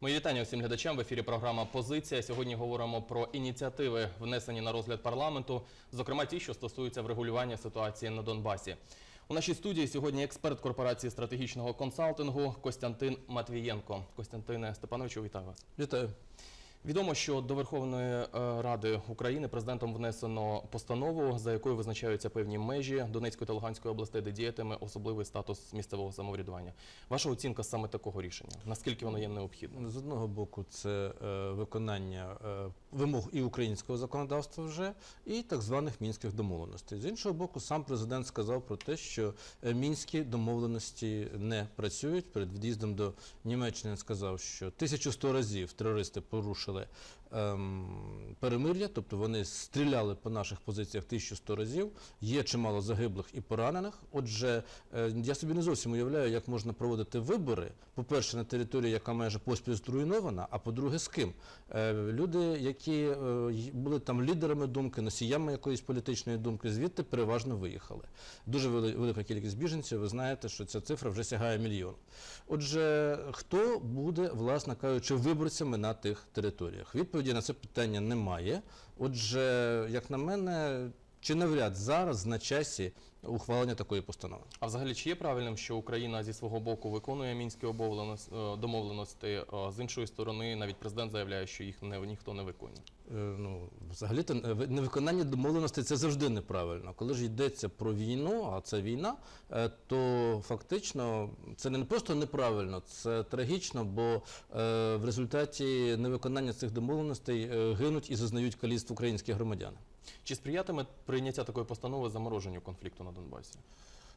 Мої вітання всім глядачам в ефірі. Програма Позиція. Сьогодні говоримо про ініціативи, внесені на розгляд парламенту, зокрема ті, що стосуються врегулювання ситуації на Донбасі. У нашій студії сьогодні експерт корпорації стратегічного консалтингу Костянтин Матвієнко. Костянтине Степановичу, вітаю вас. Вітаю. Відомо, що до Верховної е, Ради України президентом внесено постанову, за якою визначаються певні межі Донецької та Луганської областей, де діятиме особливий статус місцевого самоврядування. Ваша оцінка саме такого рішення? Наскільки воно є необхідним? З одного боку, це е, виконання е, вимог і українського законодавства вже, і так званих мінських домовленостей. З іншого боку, сам президент сказав про те, що мінські домовленості не працюють. Перед від'їздом до Німеччини сказав, що 1100 разів терористи порушили actually перемир'я, тобто вони стріляли по наших позиціях 1100 разів. Є чимало загиблих і поранених. Отже, е, я собі не зовсім уявляю, як можна проводити вибори. По-перше, на території, яка майже поспіль зруйнована, а по-друге, з ким? Е, Люди, які е, були там лідерами думки, носіями якоїсь політичної думки, звідти переважно виїхали. Дуже велика кількість біженців. Ви знаєте, що ця цифра вже сягає мільйон. Отже, хто буде, власне кажучи, виборцями на тих територіях? Відповіді на це питання немає. Отже, як на мене, чи навряд зараз на часі ухвалення такої постанови? А взагалі, чи є правильним, що Україна зі свого боку виконує мінські е, домовленості, е, з іншої сторони, навіть президент заявляє, що їх не ніхто не виконує? Е, Ну, взагалі-то е, ви- невиконання домовленостей це завжди неправильно. Коли ж йдеться про війну, а це війна, то фактично це не просто неправильно, це трагічно, бо в результаті невиконання цих домовленостей гинуть і зазнають каліцтв українські громадяни. Чи сприятиме прийняття такої постанови замороженню конфлікту на Донбасі?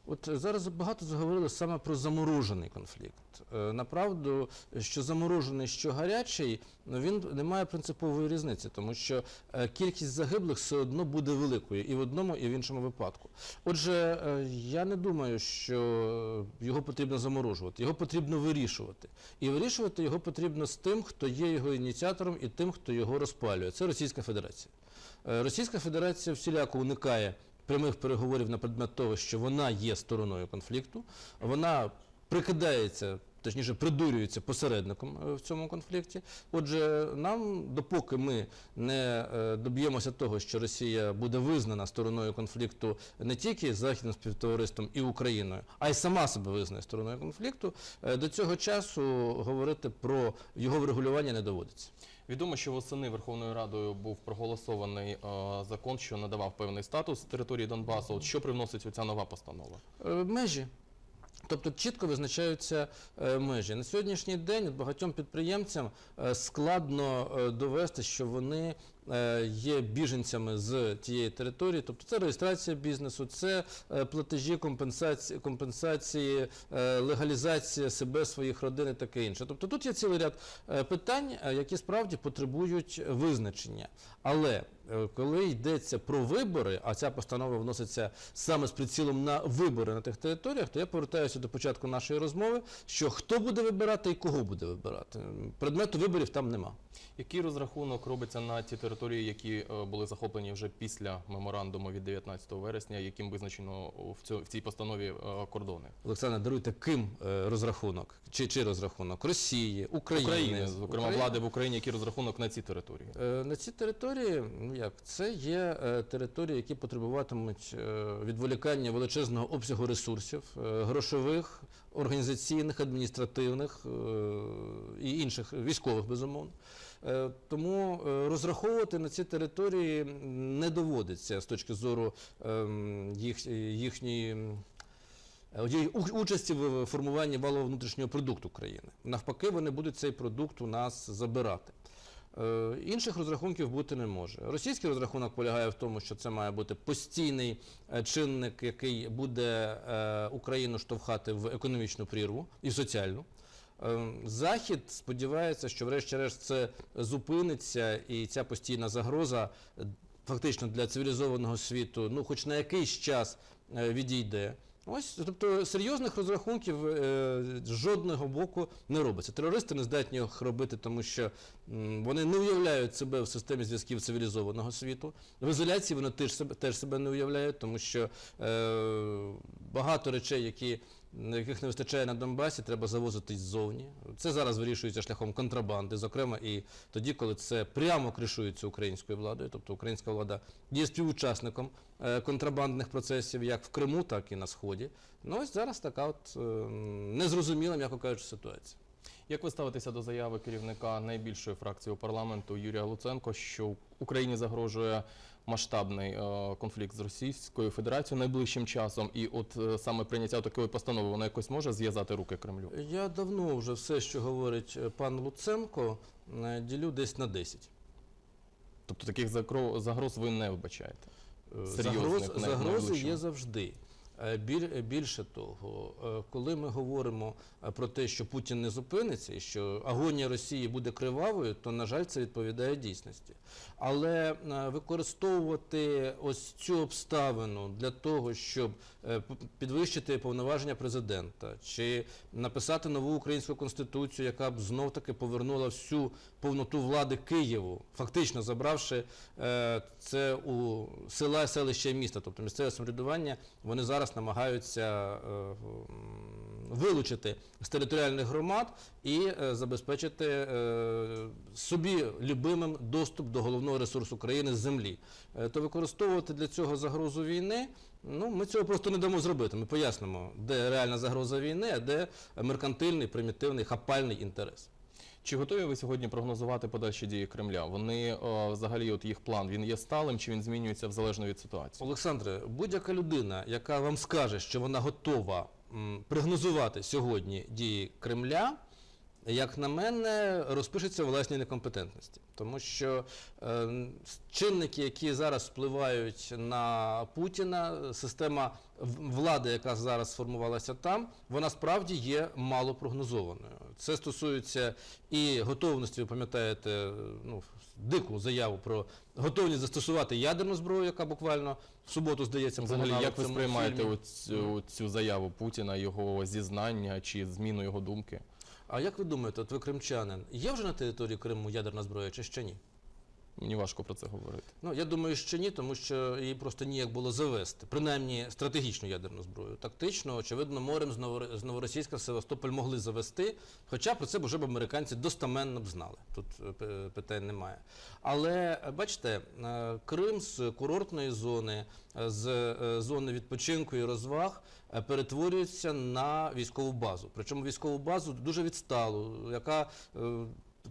От зараз багато заговорили саме про заморожений конфлікт. Е, Направду, що заморожений, що гарячий, ну він не має принципової різниці, тому що е, кількість загиблих все одно буде великою і в одному, і в іншому випадку. Отже, е, я не думаю, що його потрібно заморожувати, його потрібно вирішувати. І вирішувати його потрібно з тим, хто є його ініціатором, і тим, хто його розпалює. Це Російська Федерація. Російська Федерація всіляко уникає прямих переговорів на предмет того, що вона є стороною конфлікту, вона прикидається. Точніше, придурюється посередником е, в цьому конфлікті. Отже, нам, допоки ми не е, доб'ємося того, що Росія буде визнана стороною конфлікту не тільки західним співтовариством і Україною, а й сама себе визнає стороною конфлікту, е, до цього часу говорити про його врегулювання не доводиться. Відомо, що восени Верховною Радою був проголосований е, закон, що надавав певний статус території Донбасу. От що привносить оця нова постанова? Е, Межі. Тобто чітко визначаються е, межі. На сьогоднішній день багатьом підприємцям складно довести, що вони є біженцями з тієї території. Тобто це реєстрація бізнесу, це е, платежі, компенсації, компенсації, е, легалізація себе, своїх родин і таке інше. Тобто тут є цілий ряд е, питань, е, які справді потребують визначення. Але е, коли йдеться про вибори, а ця постанова вноситься саме з прицілом на вибори на тих територіях, то я повертаюся до початку нашої розмови, що хто буде вибирати і кого буде вибирати. Предмету виборів там нема. Який розрахунок робиться на ті території, які е, були захоплені вже після меморандуму від 19 вересня, яким визначено в, цій постанові е, кордони? Олександр, даруйте, ким е, розрахунок? Чи, чи розрахунок? Росії, України, України, зокрема України? влади в Україні, який розрахунок на ці території? Е, На ці території, як, це є е, території, які потребуватимуть е, відволікання величезного обсягу ресурсів, е, грошових, організаційних, адміністративних і інших військових, безумовно. Тому розраховувати на ці території не доводиться з точки зору ем, їх, їхньої. участі в формуванні валового внутрішнього продукту країни. Навпаки, вони будуть цей продукт у нас забирати. Е, Інших розрахунків бути не може. Російський розрахунок полягає в тому, що це має бути постійний е, чинник, який буде е, Україну штовхати в економічну прірву і соціальну. Захід сподівається, що врешті-решт це зупиниться, і ця постійна загроза фактично для цивілізованого світу, ну, хоч на якийсь час відійде. Ось, тобто серйозних розрахунків е, жодного боку не робиться. Терористи не здатні їх робити, тому що м, вони не уявляють себе в системі зв'язків цивілізованого світу. В ізоляції вони теж себе, теж себе не уявляють, тому що е, багато речей, які яких не вистачає на Донбасі, треба завозити ззовні. Це зараз вирішується шляхом контрабанди, зокрема і тоді, коли це прямо кришується українською владою, тобто українська влада є співучасником е, контрабандних процесів як в Криму, так і на Сході. Ну ось зараз така от е, незрозуміла, м'яко кажучи, ситуація. Як ви ставитеся до заяви керівника найбільшої фракції у парламенту Юрія Луценко, що Україні загрожує масштабний е, конфлікт з Російською Федерацією найближчим часом, і от е, саме прийняття такої постанови воно якось може зв'язати руки Кремлю? Я давно вже все, що говорить е, пан Луценко, ділю десь на 10. Тобто таких загроз ви не вбачаєте? Серйозних, Загроз, загрози є завжди. Е, е, Більше того, е, коли ми говоримо про те, що Путін не зупиниться і що агонія Росії буде кривавою, то, на жаль, це відповідає дійсності. Але використовувати ось цю обставину для того, щоб підвищити повноваження президента, чи написати нову українську конституцію, яка б знов таки повернула всю повноту влади Києву, фактично забравши це у села, селища і міста, тобто місцеве самоврядування, вони зараз намагаються е, вилучити з територіальних громад і е, забезпечити е, собі любимим доступ до головного ресурсу країни землі. То використовувати для цього загрозу війни. Ну, ми цього просто не дамо зробити. Ми пояснимо, де реальна загроза війни, а де меркантильний, примітивний, хапальний інтерес. Чи готові ви сьогодні прогнозувати подальші дії Кремля? Вони е, взагалі, от їх план, він є сталим чи він змінюється в залежно від ситуації? Олександре, будь-яка людина, яка вам скаже, що вона готова прогнозувати сьогодні дії Кремля, як на мене, розпишеться власній некомпетентності. Тому що е, чинники, які зараз впливають на Путіна, система влади, яка зараз сформувалася там, вона справді є мало прогнозованою. Це стосується і готовності, ви пам'ятаєте, ну, дику заяву про готовність застосувати ядерну зброю, яка буквально в суботу, здається, Взагалі, як ви сприймаєте оцю, цю заяву Путіна, його зізнання чи зміну його думки? А як ви думаєте, от ви кримчанин, є вже на території Криму ядерна зброя чи ще ні? Мені важко про це говорити. Ну, я думаю, що ні, тому що її просто ніяк було завести, принаймні стратегічну ядерну зброю. Тактично, очевидно, морем з, Новоросійська в Севастополь могли завести, хоча про це б вже б американці достаменно б знали. Тут е, питань немає. Але е, бачите, е, Крим з курортної зони, з зони відпочинку і розваг перетворюється на військову базу. Причому військову базу дуже відсталу, яка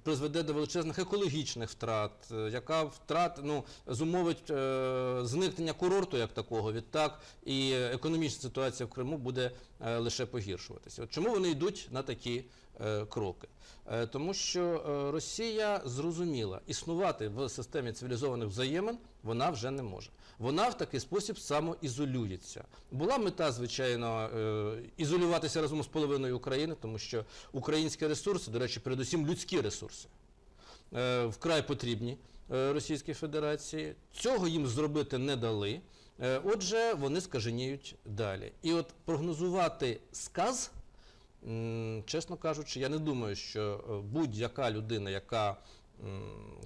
призведе до величезних екологічних втрат, е, яка втрат ну, зумовить е, зникнення курорту як такого. Відтак і економічна ситуація в Криму буде е, лише погіршуватися. От чому вони йдуть на такі кроки? Е, тому що е, Росія зрозуміла, існувати в системі цивілізованих взаємин вона вже не може. Вона в такий спосіб самоізолюється. Була мета, звичайно, е, ізолюватися разом з половиною України, тому що українські ресурси, до речі, передусім людські ресурси, е, вкрай потрібні е, Російській Федерації. Цього їм зробити не дали. Е, Отже, вони скаженіють далі. І от прогнозувати сказ, чесно кажучи, я не думаю, що е, будь-яка людина, яка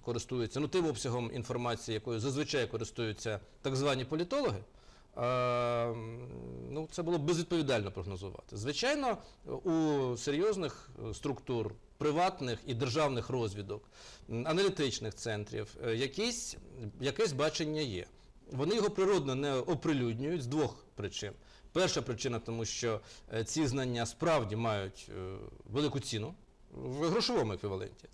користується ну, тим обсягом інформації, якою зазвичай користуються так звані політологи, е, ну, це було б безвідповідально прогнозувати. Звичайно, у серйозних е, структур приватних і державних розвідок, аналітичних центрів, якісь, якесь бачення є. Вони його природно не оприлюднюють з двох причин. Перша причина, тому що е, ці знання справді мають е, велику ціну в грошовому еквіваленті.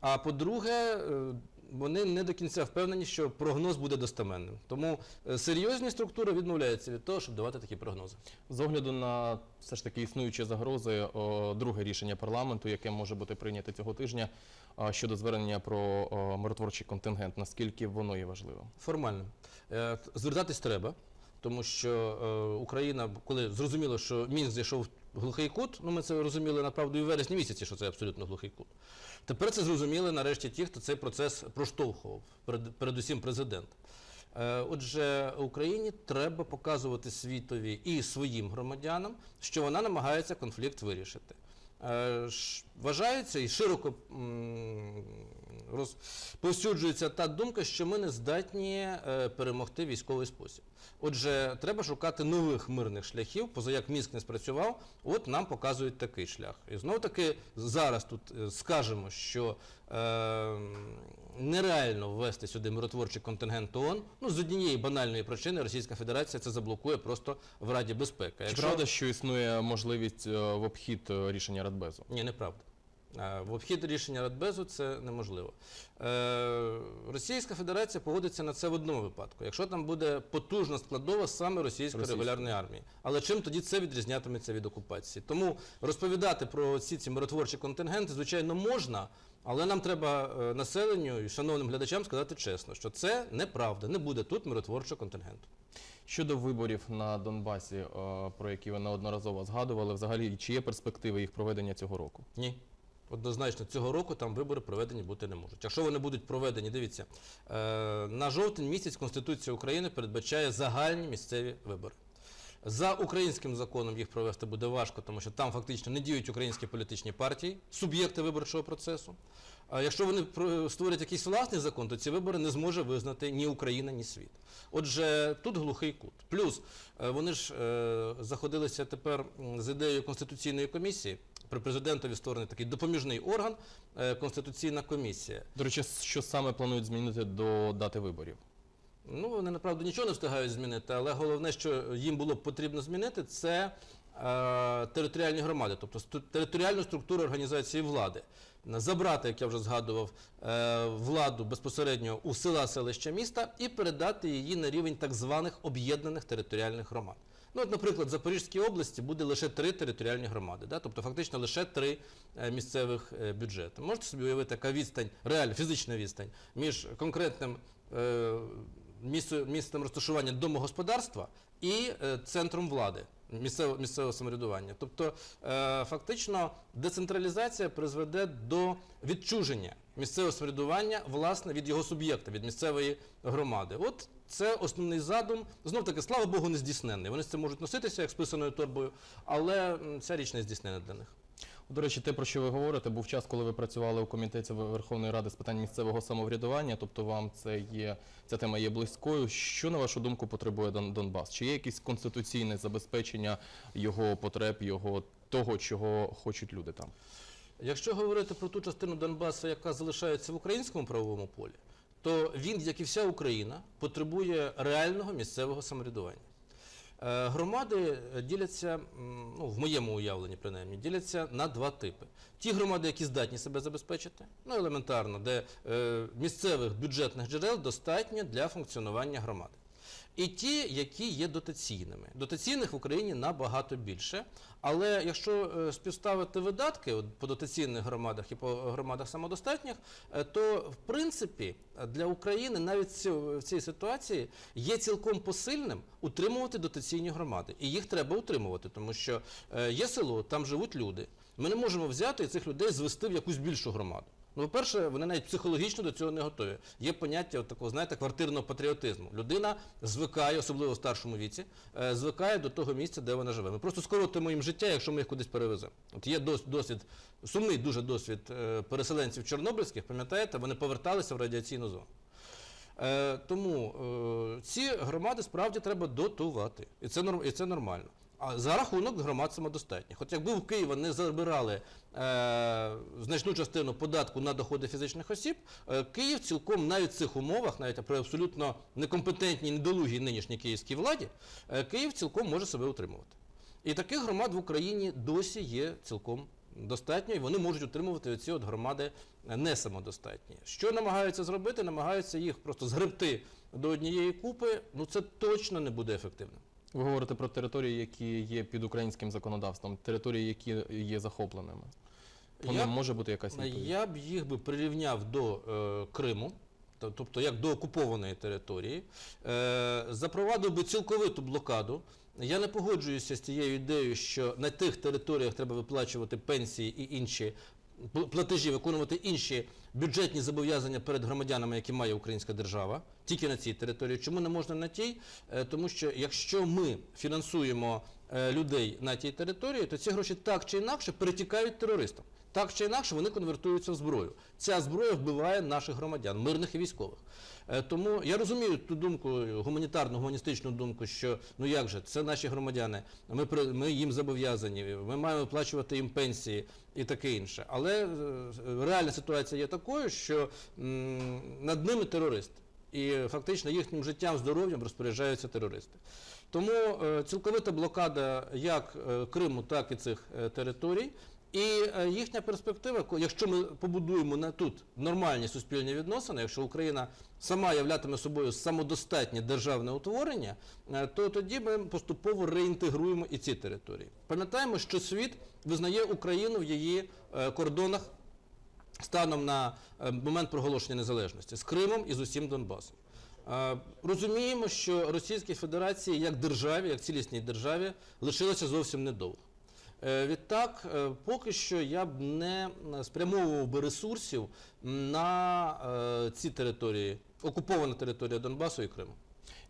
А по-друге, е, вони не до кінця впевнені, що прогноз буде достаменним. Тому серйозні структури відмовляються від того, щоб давати такі прогнози. З огляду на все ж таки існуючі загрози, друге рішення парламенту, яке може бути прийнято цього тижня щодо звернення про миротворчий контингент, наскільки воно є важливим? Формально. Звертатись треба, тому що е, Україна, коли зрозуміло, що Мінськ зайшов в глухий кут, ну ми це розуміли направду і в вересні місяці, що це абсолютно глухий кут. Тепер це зрозуміли нарешті ті, хто цей процес проштовхував, перед- передусім президент. Е, Отже, Україні треба показувати світові і своїм громадянам, що вона намагається конфлікт вирішити. Вважається і широко розповсюджується та думка, що ми не здатні е, перемогти військовий спосіб. Отже, треба шукати нових мирних шляхів, поза як мізк не спрацював, от нам показують такий шлях. І знов таки зараз тут е, скажемо, що е, нереально ввести сюди миротворчий контингент ООН, ну з однієї банальної причини Російська Федерація це заблокує просто в Раді безпеки. Чи правда, що існує можливість е, в обхід рішення Радбезу? Ні, неправда. Е, В обхід рішення Радбезу це неможливо. Е, Російська Федерація погодиться на це в одному випадку, якщо там буде потужна складова саме російської Російської. регулярної армії. Але чим тоді це відрізнятиметься від окупації? Тому розповідати про ці ці миротворчі контингенти, звичайно, можна, але нам треба е, населенню і шановним глядачам сказати чесно, що це неправда, не буде тут миротворчого контингенту. Щодо виборів на Донбасі, е, про які ви неодноразово згадували, взагалі чи є перспективи їх проведення цього року? Ні. Однозначно, цього року там вибори проведені бути не можуть. Якщо вони будуть проведені, дивіться, е, на жовтень місяць Конституція України передбачає загальні місцеві вибори. За українським законом їх провести буде важко, тому що там фактично не діють українські політичні партії, суб'єкти виборчого процесу. А якщо вони створять якийсь власний закон, то ці вибори не зможе визнати ні Україна, ні світ. Отже, тут глухий кут. Плюс е, вони ж е, заходилися тепер з ідеєю конституційної комісії. При президентові створений такий допоміжний орган е, конституційна комісія. До речі, що саме планують змінити до дати виборів? Ну, вони направду нічого не встигають змінити, але головне, що їм було б потрібно змінити, це е, територіальні громади, тобто територіальну структуру організації влади. Забрати, як я вже згадував, е, владу безпосередньо у села, селища міста і передати її на рівень так званих об'єднаних територіальних громад. Ну, от, наприклад, в Запорізькій області буде лише три територіальні громади, да? тобто фактично лише три е, місцевих е, бюджети. Можете собі уявити, яка відстань, реальна фізична відстань між конкретним е, місцем розташування домогосподарства і центром влади. Місцевого, місцевого самоврядування. Тобто, фактично, децентралізація призведе до відчуження місцевого самоврядування власне від його суб'єкта, від місцевої громади. От це основний задум. Знов таки, слава Богу, не здійснений. Вони з цим можуть носитися як з писаною торбою, але ця річ не здійснена для них. До речі, те, про що ви говорите, був час, коли ви працювали у комітеті Верховної Ради з питань місцевого самоврядування, тобто вам це є, ця тема є близькою. Що, на вашу думку, потребує Дон- Донбас? Чи є якесь конституційне забезпечення його потреб, його того, чого хочуть люди там? Якщо говорити про ту частину Донбасу, яка залишається в українському правовому полі, то він, як і вся Україна, потребує реального місцевого самоврядування. Е, Громади діляться, ну, в моєму уявленні принаймні, діляться на два типи. Ті громади, які здатні себе забезпечити, ну елементарно, де е, місцевих бюджетних джерел достатньо для функціонування громади. І ті, які є дотаційними. Дотаційних в Україні набагато більше. Але якщо е, співставити видатки по дотаційних громадах і по громадах самодостатніх, е, то в принципі для України навіть в цій ситуації є цілком посильним утримувати дотаційні громади. І їх треба утримувати, тому що е, є село, там живуть люди. Ми не можемо взяти і цих людей звести в якусь більшу громаду. Ну, по-перше, вони навіть психологічно до цього не готові. Є поняття такого, знаєте, квартирного патріотизму. Людина звикає, особливо в старшому віці, е, звикає до того місця, де вона живе. Ми просто скоротимо їм життя, якщо ми їх кудись перевеземо. От є досвід, сумний дуже досвід е, переселенців чорнобильських, пам'ятаєте, вони поверталися в радіаційну зону. Е, тому ці громади справді треба дотувати. І це, і це нормально. А за рахунок громад самодостатніх. От якби в Києва не забирали е, значну частину податку на доходи фізичних осіб, е, Київ цілком навіть в цих умовах, навіть при абсолютно некомпетентній, недолугій нинішній київській владі, е, Київ цілком може себе утримувати. І таких громад в Україні досі є цілком достатньо, і вони можуть утримувати оці от громади не самодостатні. Що намагаються зробити? Намагаються їх просто згребти до однієї купи. Ну це точно не буде ефективним. Ви говорите про території, які є під українським законодавством, території, які є захопленими. Вони Я- може бути якась відповідь? Я б їх би прирівняв до е, Криму, тобто як до окупованої території, е, запровадив би цілковиту блокаду. Я не погоджуюся з тією ідеєю, що на тих територіях треба виплачувати пенсії і інші платежі, виконувати інші бюджетні зобов'язання перед громадянами, які має українська держава, тільки на цій території. Чому не можна на тій? Е, Тому що якщо ми фінансуємо е, людей на тій території, то ці гроші так чи інакше перетікають терористам. Так чи інакше вони конвертуються в зброю. Ця зброя вбиває наших громадян, мирних і військових. Е, Тому я розумію ту думку, гуманітарну, гуманістичну думку, що ну як же, це наші громадяни, ми, ми їм зобов'язані, ми маємо виплачувати їм пенсії і таке інше. Але е, реальна ситуація є такою, що над ними терористи. І фактично їхнім життям, здоров'ям розпоряджаються терористи. Тому е, цілковита блокада як е, Криму, так і цих е, територій. І е, їхня перспектива, якщо ми побудуємо на тут нормальні суспільні відносини, якщо Україна сама являтиме собою самодостатнє державне утворення, е, то тоді ми поступово реінтегруємо і ці території. Пам'ятаємо, що світ визнає Україну в її е, кордонах станом на момент проголошення незалежності з Кримом і з усім Донбасом. Розуміємо, що Російській Федерації як державі, як цілісній державі, лишилося зовсім недовго. Е, Відтак, е, поки що я б не е, спрямовував би ресурсів на ці території, окупована територія Донбасу і Криму.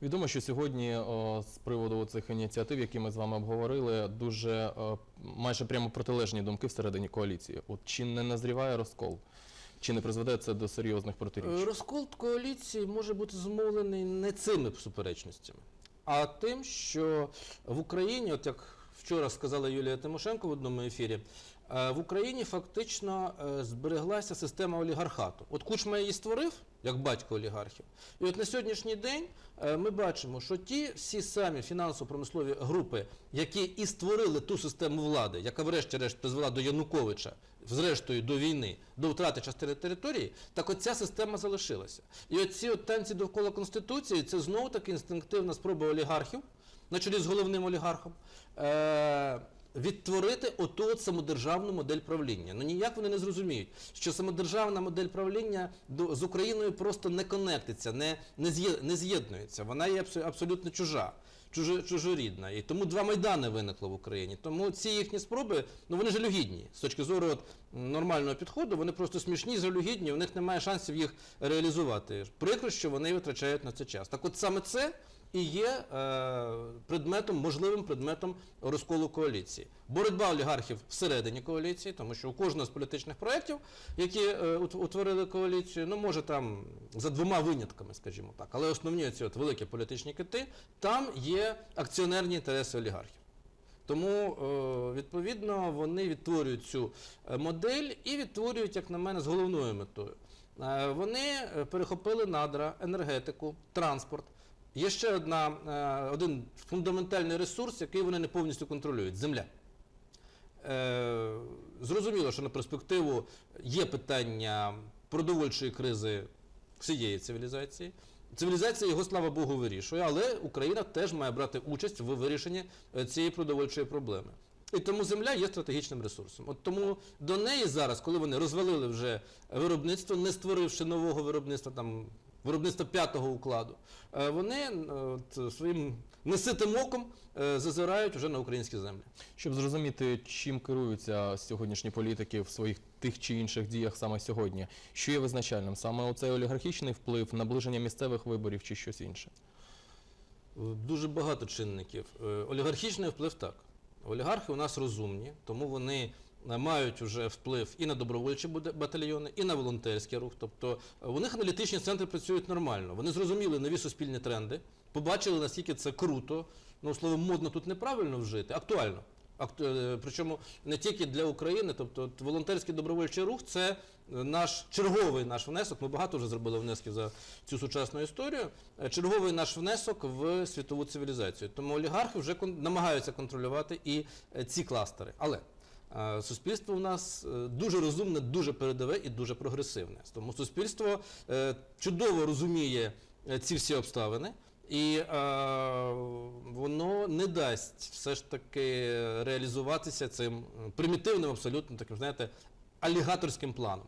Відомо, що сьогодні о, з приводу цих ініціатив, які ми з вами обговорили, дуже о, майже прямо протилежні думки всередині коаліції. От чи не назріває розкол? Чи не призведе це до серйозних протиріч? Розкол коаліції може бути зумовлений не цими суперечностями, а тим, що в Україні, от як вчора сказала Юлія Тимошенко в одному ефірі, е, в Україні фактично е, збереглася система олігархату. От Кучма її створив як батько олігархів. І от на сьогоднішній день е, ми бачимо, що ті всі самі фінансово-промислові групи, які і створили ту систему влади, яка врешті-решт призвела до Януковича, зрештою до війни, до втрати частини території, так от ця система залишилася. І оці от танці довкола Конституції це знову таки інстинктивна спроба олігархів, на чолі з головним олігархом, е- відтворити оту от самодержавну модель правління. Ну ніяк вони не зрозуміють, що самодержавна модель правління до, з Україною просто не конектиться, не, не, з'є- не з'єднується. Вона є абсо- абсолютно чужа. чужо- Чужорідна. І тому два майдани виникло в Україні. Тому ці їхні спроби, ну вони жалюгідні. З точки зору от, нормального підходу, вони просто смішні, жалюгідні, у них немає шансів їх реалізувати. Прикро, що вони витрачають на це час. Так от саме це і є е, предметом, можливим предметом розколу коаліції. Боротьба олігархів всередині коаліції, тому що у кожного з політичних проєктів, які е, ут- утворили коаліцію, ну може там за двома винятками, скажімо так, але основні ці от великі політичні кити, там є акціонерні інтереси олігархів. Тому, е, відповідно, вони відтворюють цю модель і відтворюють, як на мене, з головною метою. Вони перехопили надра, енергетику, транспорт. Є ще одна, е, один фундаментальний ресурс, який вони не повністю контролюють земля. Е, Зрозуміло, що на перспективу є питання продовольчої кризи всієї цивілізації. Цивілізація його, слава Богу, вирішує, але Україна теж має брати участь в вирішенні е, цієї продовольчої проблеми. І тому земля є стратегічним ресурсом. От тому до неї зараз, коли вони розвалили вже виробництво, не створивши нового виробництва, там виробництва п'ятого укладу, е, вони е, от, своїм неситим оком е, зазирають вже на українські землі. Щоб зрозуміти, чим керуються сьогоднішні політики в своїх тих чи інших діях саме сьогодні, що є визначальним? Саме оцей олігархічний вплив, наближення місцевих виборів чи щось інше? Дуже багато чинників. Олігархічний вплив так. Олігархи у нас розумні, тому вони мають вже вплив і на добровольчі батальйони, і на волонтерський рух. Тобто е, у них аналітичні центри працюють нормально. Вони зрозуміли нові суспільні тренди, побачили, наскільки це круто. Ну, слово, модно тут неправильно вжити, актуально. Акту- е, Причому не тільки для України, тобто волонтерський добровольчий рух це е, наш черговий наш внесок. Ми багато вже зробили внесків за цю сучасну історію. Черговий наш внесок в світову цивілізацію. Тому олігархи вже намагаються контролювати і ці кластери. Але суспільство у нас е, дуже розумне, дуже передове і дуже прогресивне. Тому суспільство е, чудово розуміє е, ці всі обставини. І воно не дасть все ж таки реалізуватися цим примітивним, абсолютно таким, знаєте, алігаторським планом.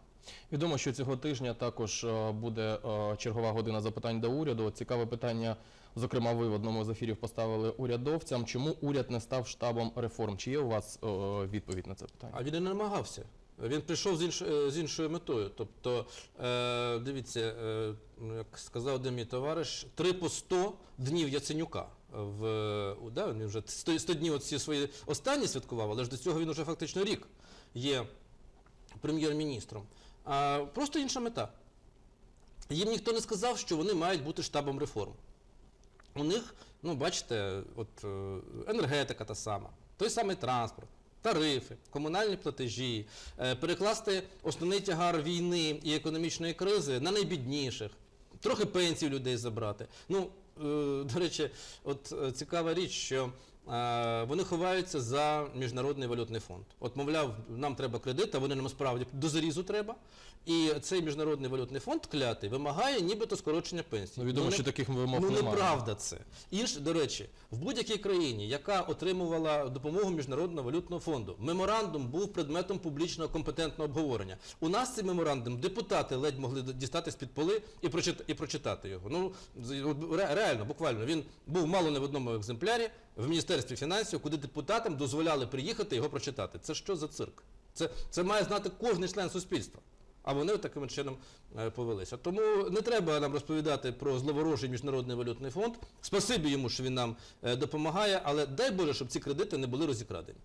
Відомо, що цього тижня також е, буде е, чергова година запитань до уряду. Цікаве питання, зокрема, ви в одному з ефірів поставили урядовцям. Чому уряд не став штабом реформ? Чи є у вас е, відповідь на це питання? А він і не намагався. Він прийшов з, інш, з іншою метою. Тобто, е, дивіться, е, ну, як сказав один товариш, 3 по 100 днів Яценюка. В, да, він вже 100, 100 днів всі свої останні святкував, але ж до цього він вже фактично рік є прем'єр-міністром. А просто інша мета. Їм ніхто не сказав, що вони мають бути штабом реформ. У них, ну бачите, от е, енергетика та сама, той самий транспорт, тарифи, комунальні платежі, е, перекласти основний тягар війни і економічної кризи на найбідніших, трохи пенсій людей забрати. Ну, е, до речі, от цікава річ, що вони ховаються за міжнародний валютний фонд. От, мовляв, нам треба кредит, а вони нам справді до зарізу треба. І цей міжнародний валютний фонд клятий вимагає нібито скорочення пенсій. Ну, відомо, не- що таких вимог ну, немає. неправда це. Інш, до речі, в будь-якій країні, яка отримувала допомогу Міжнародного валютного фонду, меморандум був предметом публічного компетентного обговорення. У нас цей меморандум депутати ледь могли дістати з-під поли і, прочит, і прочитати його. Ну, реально, буквально, він був мало не в одному екземплярі в Міністерстві фінансів, куди депутатам дозволяли приїхати його прочитати. Це що за цирк? Це, це має знати кожен член суспільства. А вони таким чином е, повелися. Тому не треба нам розповідати про зловорожий міжнародний валютний фонд. Спасибі йому, що він нам е, допомагає, але дай Боже, щоб ці кредити не були розікрадені.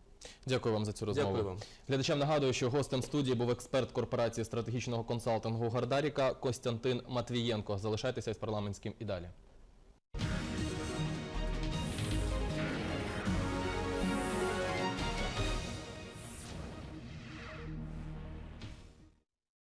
Дякую вам за цю розмову. Дякую вам. Глядачам нагадую, що гостем студії був експерт корпорації стратегічного консалтингу Гардаріка Костянтин Матвієнко. Залишайтеся з парламентським і далі.